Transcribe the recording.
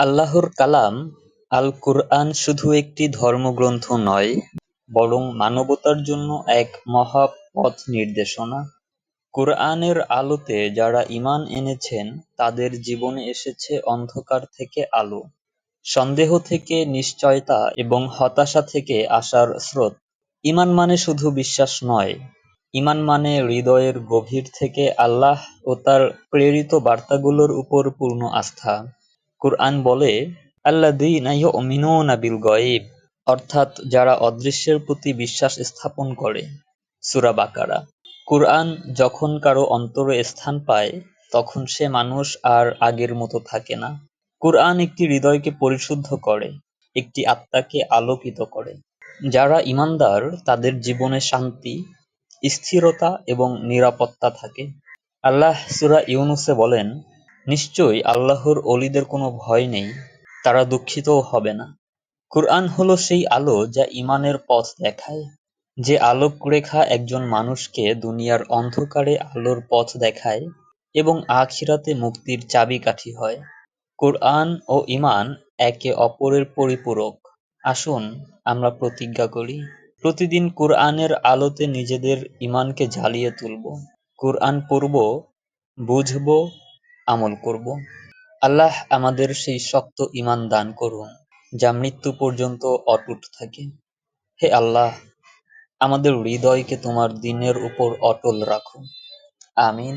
আল্লাহর কালাম আল কুরআন শুধু একটি ধর্মগ্রন্থ নয়, বরং মানবতার জন্য এক মহা পথ নির্দেশনা। কুরআনের আলোতে যারা ইমান এনেছেন, তাদের জীবনে এসেছে অন্ধকার থেকে আলো, সন্দেহ থেকে নিশ্চয়তা এবং হতাশা থেকে আশার স্রোত। ইমান মানে শুধু বিশ্বাস নয় ইমান মানে হৃদয়ের গভীর থেকে আল্লাহ ও তার প্রেরিত বার্তাগুলোর উপর পূর্ণ আস্থা। কুরআন বলে অর্থাৎ যারা অদৃশ্যের প্রতি বিশ্বাস স্থাপন করে, সূরা বাকারা। কুরআন যখন কারও অন্তরে স্থান পায়, তখন সে মানুষ আর আগের মতো থাকে না। কুরআন একটি হৃদয়কে পরিশুদ্ধ করে, একটি আত্মাকে আলোকিত করে। যারা ইমানদার, তাদের জীবনে শান্তি, স্থিরতা এবং নিরাপত্তা থাকে। আল্লাহ সূরা ইউনুসে বলেন নিশ্চয়ই আল্লাহর অলিদের কোনো ভয় নেই, তারা দুঃখিতও হবে না। কুরআন হলো সেই আলো যা ইমানের পথ দেখায়, যে আলোক রেখা একজন মানুষকে দুনিয়ার অন্ধকারে আলোর পথ দেখায় এবং আখিরাতে মুক্তির চাবিকাঠি হয়। কুরআন ও ইমান একে অপরের পরিপূরক। আসুন, আমরা প্রতিজ্ঞা করি, প্রতিদিন কুরআনের আলোতে নিজেদের ইমানকে জ্বালিয়ে তুলব। কুরআন পড়ব, বুঝব আমল করব। আল্লাহ আমাদের সেই শক্ত ইমান দান করুন, যা মৃত্যু পর্যন্ত অটুট থাকে। হে আল্লাহ, আমাদের হৃদয়কে তোমার দিনের উপর অটল রাখো। আমিন।